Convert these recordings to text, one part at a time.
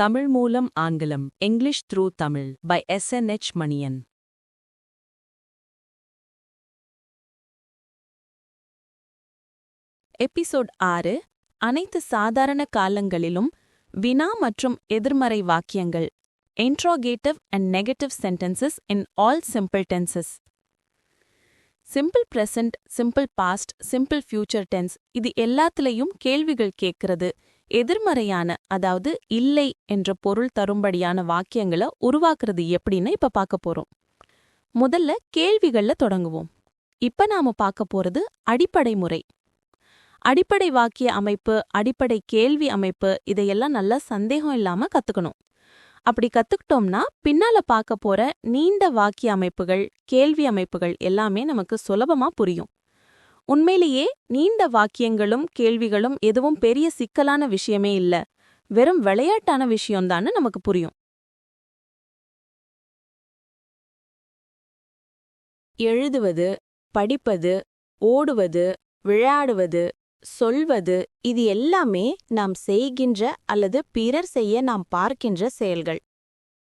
தமிழ் மூலம் ஆங்கிலம் English through Tamil by S N H Maniyan. Episode ஆறு அனைத்து சாதாரண காலங்களிலும் வினா மற்றும் எதிர்மறை வாக்கியங்கள் interrogative and negative sentences in all simple tenses simple present simple past simple future tense இது எல்லாத்துலயும் கேள்விகள் கேட்கிறது. எதிர்மறையான அதாவது இல்லை என்ற பொருள் தரும்படியான வாக்கியங்களை உருவாக்குறது எப்படின்னு இப்ப பார்க்க போறோம். முதல்ல கேள்விகள்ல தொடங்குவோம். இப்ப நாம பார்க்க போறது அடிப்படை முறை. அடிப்படை வாக்கிய அமைப்பு அடிப்படை கேள்வி அமைப்பு இதையெல்லாம் நல்லா சந்தேகம் இல்லாம கத்துக்கணும். அப்படி கத்துக்கிட்டோம்னா பின்னால பார்க்க போற நீண்ட வாக்கிய அமைப்புகள் கேள்வி அமைப்புகள் எல்லாமே நமக்கு சுலபமா புரியும். உண்மையிலேயே நீண்ட வாக்கியங்களும் கேள்விகளும் எதுவும் பெரிய சிக்கலான விஷயமே இல்ல. வெறும் விளையாட்டான விஷயம்தான்னு நமக்கு புரியும். எழுதுவது படிப்பது ஓடுவது விளையாடுவது சொல்வது இது எல்லாமே நாம் செய்கின்ற அல்லது பிறர் செய்ய நாம் பார்க்கின்ற செயல்கள்.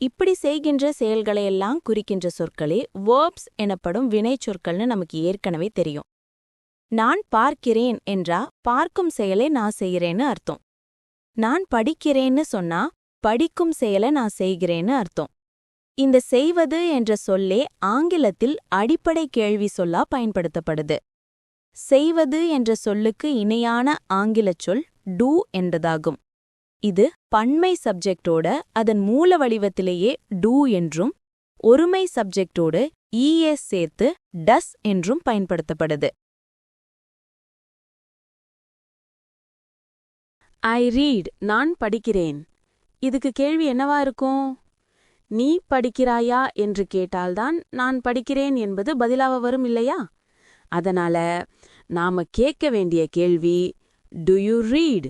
இப்படி செய்கின்ற செயல்களையெல்லாம் குறிக்கின்ற சொற்களே வேர்ப்ஸ் எனப்படும் வினைச்சொற்கள்னு நமக்கு ஏற்கனவே தெரியும். நான் பார்க்கிறேன் என்றா பார்க்கும் செயலை நான் செய்கிறேன்னு அர்த்தம். நான் படிக்கிறேன்னு சொன்னா படிக்கும் செயலை நான் செய்கிறேன்னு அர்த்தம். இந்த செய்வது என்ற சொல்லே ஆங்கிலத்தில் அடிப்படை கேள்வி சொல்லா பயன்படுத்தப்படுது. செய்வது என்ற சொல்லுக்கு இணையான ஆங்கிலச் சொல் டூ என்பதாகும் இது பன்மை சப்ஜெக்டோட அதன் மூல வடிவத்திலேயே டூ என்றும் ஒருமை சப்ஜெக்டோடு e இஎஸ் சேர்த்து டஸ் என்றும் பயன்படுத்தப்படுது. ஐ ரீட் நான் படிக்கிறேன். இதுக்கு கேள்வி என்னவா இருக்கும்? நீ படிக்கிறாயா என்று கேட்டால்தான் நான் படிக்கிறேன் என்பது பதிலாக வரும் இல்லையா? அதனால நாம கேட்க வேண்டிய கேள்வி டு யூ ரீட்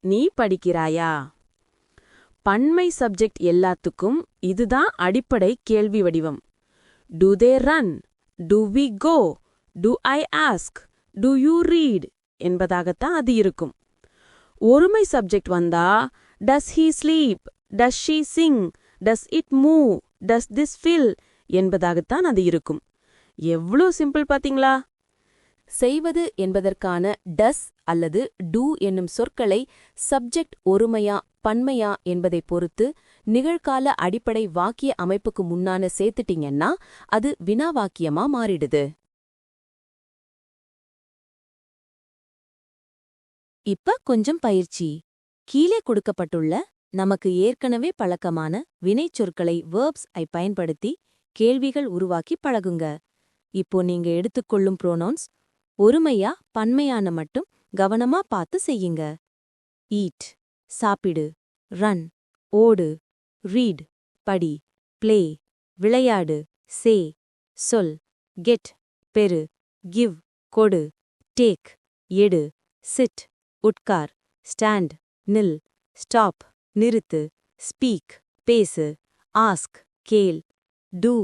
நீ படிக்கிறாயா? பன்மை சப்ஜெக்ட் எல்லாத்துக்கும் இதுதான் அடிப்படை கேள்வி வடிவம். Do they run do we go do I ask do you read என்பதாகத்தான் அது இருக்கும். ஒருமை சப்ஜெக்ட் வந்தா does he sleep does she sing does it move does this fill என்பதாகத்தான் அது இருக்கும். எவ்வளோ சிம்பிள் பாத்தீங்களா? செய்வது என்பதற்கான டஸ் அல்லது டூ என்னும் சொற்களை சப்ஜெக்ட் ஒருமையா பன்மையா என்பதை பொறுத்து நிகழ்கால அடிப்படை வாக்கிய அமைப்புக்கு முன்னான சேர்த்துட்டீங்கன்னா அது வினா வாக்கியமா மாறிடுது. இப்ப கொஞ்சம் பயிற்சி. கீழே கொடுக்கப்பட்டுள்ள நமக்கு ஏற்கனவே பழக்கமான வினைச்சொற்களை வேர்ப்ஸ் ஐ பயன்படுத்தி கேள்விகள் உருவாக்கி பழகுங்க. இப்போ நீங்க எடுத்துக்கொள்ளும் ப்ரோனவுன்ஸ் ஒருமையா பன்மையான மட்டும் கவனமா பார்த்து செய்யுங்க. ஈட் சாப்பிடு ரன் ஓடு ரீட் படி ப்ளே விளையாடு சே சொல் கெட் பெரு கிவ் கொடு டேக் எடு சிட் உட்கார் ஸ்டாண்ட் நில் ஸ்டாப் நிறுத்து ஸ்பீக் பேசு ஆஸ்க் கேள் டூ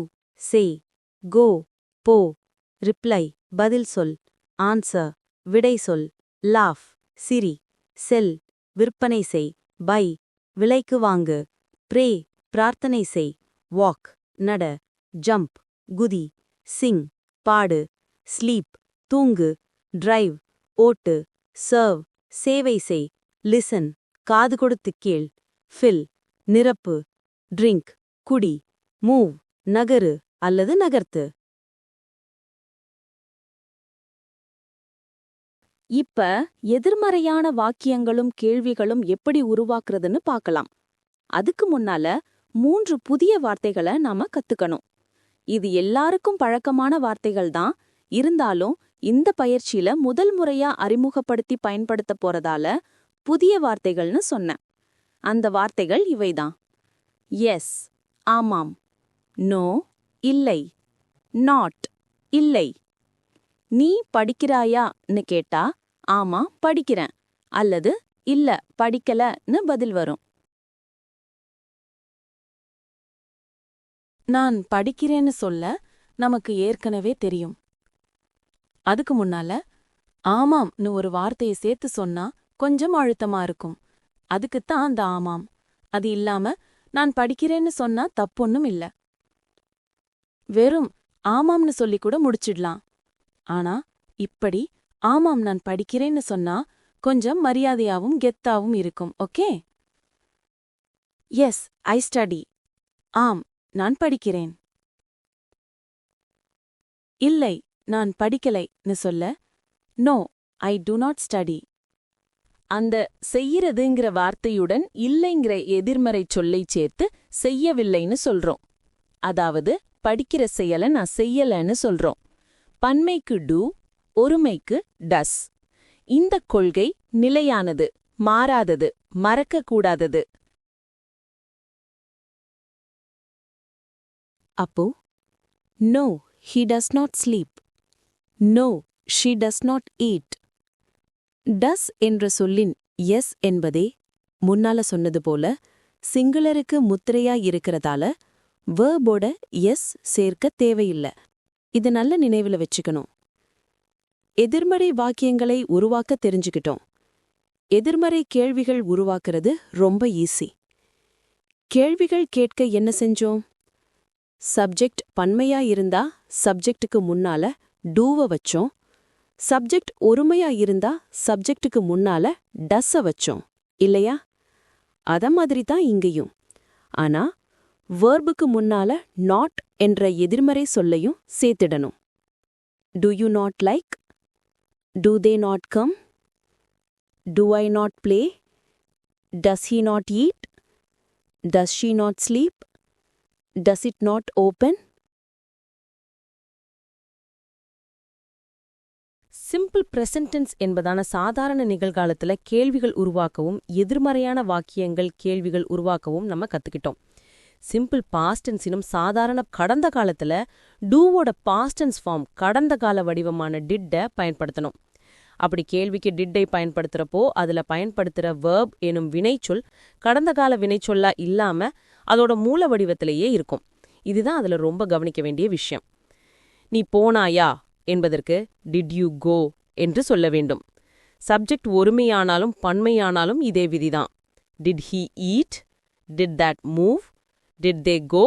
சே கோ போ ரிப்ளை பதில் சொல் ஆன்சர் விடை சொல் லாஃப் சிரி செல் விற்பனை செய் பை விலைக்கு வாங்கு ப்ரே பிரார்த்தனை செய் வாக் நட ஜம்ப் குதி சிங் பாடு ஸ்லீப் தூங்கு டிரைவ் ஓட்டு சர்வ் சேவை செய். லிசன் காது கொடுத்து கேள். ஃபில் நிரப்பு. ட்ரிங்க் குடி. மூவ் நகரு அல்லது நகர்த்து. இப்ப எதிர்மறையான வாக்கியங்களும் கேள்விகளும் எப்படி உருவாக்குறதுன்னு பார்க்கலாம். அதுக்கு முன்னால மூன்று புதிய வார்த்தைகளை நாம கத்துக்கணும். இது எல்லாருக்கும் பழக்கமான வார்த்தைகள் தான் இருந்தாலும் இந்த பயிற்சியில முதல் முறையா அறிமுகப்படுத்தி பயன்படுத்த போறதால புதிய வார்த்தைகள்னு சொன்னேன். அந்த வார்த்தைகள் இவைதான். எஸ் ஆமாம். நோ இல்லை. நாட் இல்லை. நீ படிக்கிறாயான்னு கேட்டா ஆமா படிக்கிறேன். அல்லது இல்ல படிக்கலன்னு பதில் வரும். நான் படிக்கிறேன்னு சொல்ல நமக்கு ஏற்கனவே தெரியும். அதுக்கு முன்னால ஆமாம்னு ஒரு வார்த்தையை சேர்த்து சொன்னா கொஞ்சம் அழுத்தமா இருக்கும். அதுக்குத்தான் அந்த ஆமாம். அது இல்லாம நான் படிக்கிறேன்னு சொன்னா தப்பொன்னும் இல்ல. வெறும் ஆமாம்னு சொல்லி கூட முடிச்சிடலாம். ஆனா இப்படி ஆமாம் நான் படிக்கிறேன்னு சொன்னா கொஞ்சம் மரியாதையாவும் கெத்தாவும் இருக்கும் ஓகே? எஸ் ஐ ஸ்டடி ஆம் நான் படிக்கிறேன். இல்லை நான் படிக்கலைன்னு சொல்ல no I do not study. அந்த செய்யறதுங்கிற வார்த்தையுடன் இல்லைங்கிற எதிர்மறை சொல்லை சேர்த்து செய்யவில்லைன்னு சொல்றோம். அதாவது படிக்கிற செயலை நான் செய்யலன்னு சொல்றோம். பன்மைக்கு டூ ஒருமைக்கு டஸ் இந்த கொள்கை நிலையானது மாறாதது மறக்கக்கூடாதது. அப்போ no he does not sleep. No she does not eat does என்ற சொல்லின் எஸ் என்பதே முன்னால சொன்னது போல சிங்களருக்கு முத்திரையா இருக்கிறதால வேர்போட எஸ் சேர்க்க தேவையில்ல. இது நல்ல நினைவுல வச்சுக்கணும். எதிர்மறை வாக்கியங்களை உருவாக்க தெரிஞ்சுக்கிட்டோம். எதிர்மறை கேள்விகள் உருவாக்குறது ரொம்ப ஈஸி கேள்விகள் கேட்க என்ன செஞ்சோம்? சப்ஜெக்ட் பன்மையா இருந்தா சப்ஜெக்டுக்கு முன்னால டூவ வச்சோம். சப்ஜெக்ட் ஒருமையா இருந்தா சப்ஜெக்டுக்கு முன்னால டஸ்ஸ வச்சோம். இல்லையா? அத மாதிரி தான் இங்கேயும். ஆனா வேர்புக்கு முன்னால நாட் என்ற எதிர்மறை சொல்லையும் சேர்த்திடணும். Do you not like do they not come do I not play does he not eat does she not sleep does it not open simple present tense என்பதான சாதாரண நிகழ்காலத்துல கேள்விகள் உருவாக்கவும் எதிர்மறையான வாக்கியங்கள் கேள்விகள் உருவாக்கவும் நம்ம கத்துக்கிட்டோம். சிம்பிள் பாஸ்டென்ஸினும் சாதாரண கடந்த காலத்துல டூவோட பாஸ்டன்ஸ் ஃபார்ம் கடந்த கால வடிவமான டிட்ட பயன்படுத்தணும். அப்படி கேள்விக்கு டிட்டை பயன்படுத்துறப்போ அதுல பயன்படுத்துற வேர்ப் எனும் வினைச்சொல் கடந்த கால வினைச்சொல்லா இல்லாம அதோட மூல வடிவத்திலேயே இருக்கும். இதுதான் அதுல ரொம்ப கவனிக்க வேண்டிய விஷயம். நீ போனாயா? என்பதற்கு டிட் யூ கோ என்று சொல்ல வேண்டும். சப்ஜெக்ட் ஒருமையானாலும் பன்மையானாலும் இதே விதிதான். Did he eat did that move did they go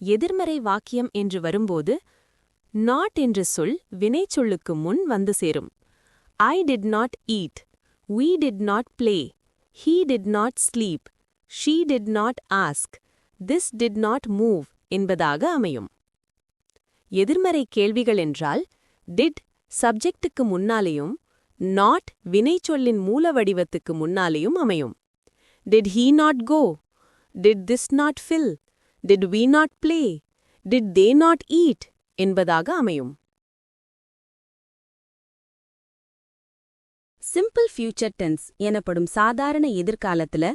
எதிர்மறை வாக்கியம் என்று வரும்போது நாட் என்ற சொல் வினைச்சொல்லுக்கு முன் வந்து சேரும். I did not eat we did not play he did not sleep she did not ask this did not move என்பதாக அமையும். எதிர்மறை கேள்விகள் என்றால் டிட் சப்ஜெக்டுக்கு முன்னாலேயும் நாட் வினைச்சொல்லின் மூல வடிவத்துக்கு முன்னாலேயும் அமையும். Did he not go did this not fill did we not play did they not eat என்பதாக அமையும். சிம்பிள் ஃபியூச்சர் டென்ஸ் எனப்படும் சாதாரண எதிர்காலத்துல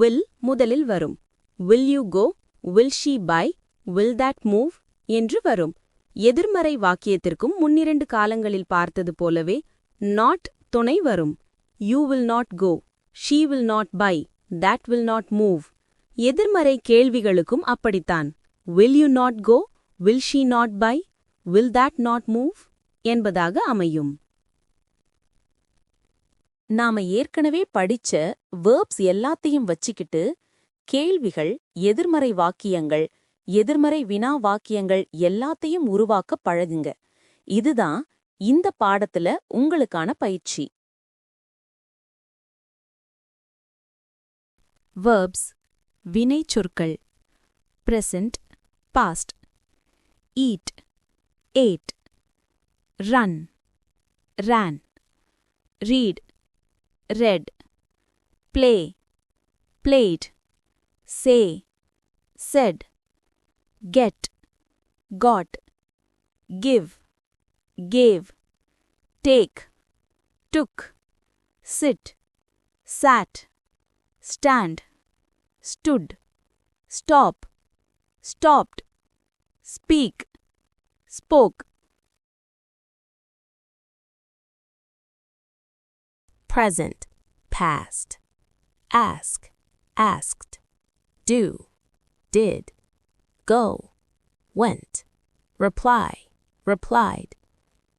வில் முதலில் வரும். Will you go will she buy will that move என்று வரும். எதிர்மறை வாக்கியத்திற்கும் முன்னிரண்டு காலங்களில் பார்த்தது போலவே நாட் துணை வரும். You will not go she will not buy that will not move எதிர்மறை கேள்விகளுக்கும் அப்படித்தான். Will you not go will she not buy will that not move என்பதாக அமையும். நாம ஏற்கனவே படிச்ச வேர்ப்ஸ் எல்லாத்தையும் வச்சுக்கிட்டு கேள்விகள் எதிர்மறை வாக்கியங்கள் எதிர்மறை வினா வாக்கியங்கள் எல்லாத்தையும் உருவாக்க பழகுங்க. இதுதான் இந்த பாடத்துல உங்களுக்கான பயிற்சி. வேர்ப்ஸ் வினை சொற்கள். Present past eat ate run ran. Read read. Play played. Say said. Get, got, give, gave, take, took, sit, sat, stand, stood, stop, stopped, speak, spoke. Present, past, ask, asked, do, did go, went, reply, replied,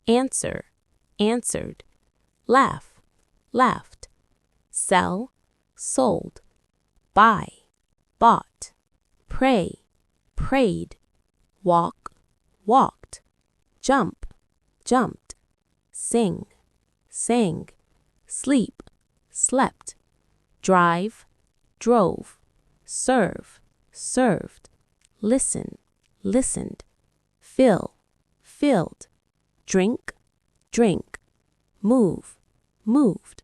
answer, answered, laugh, laughed. Sell, sold. Buy, bought. Pray, prayed. Walk, walked. Jump, jumped. Sing, sang. Sleep, slept. Drive, drove. Serve, served. Listen, listened. Fill, filled. Drink, drink. Move, moved.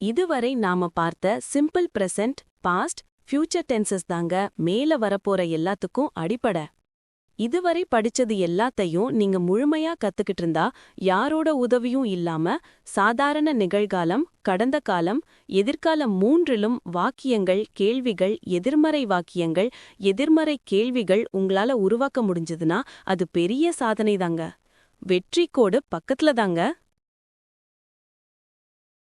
இதுவரை நாம பார்த்த simple present past future tenses தாங்க மேல வரப்போற எல்லாத்துக்கும் அடிப்படை இதுவரை படிச்சது எல்லாத்தையும் நீங்க முழுமையா கத்துக்கிட்டு இருந்தா யாரோட உதவியும் இல்லாம சாதாரண நிகழ்காலம் கடந்த காலம் எதிர்காலம் மூன்றிலும் வாக்கியங்கள் கேள்விகள் எதிர்மறை வாக்கியங்கள் எதிர்மறை கேள்விகள் உங்களால உருவாக்க முடிஞ்சதுன்னா அது பெரிய சாதனை தாங்க வெற்றி கோடு பக்கத்துல தாங்க.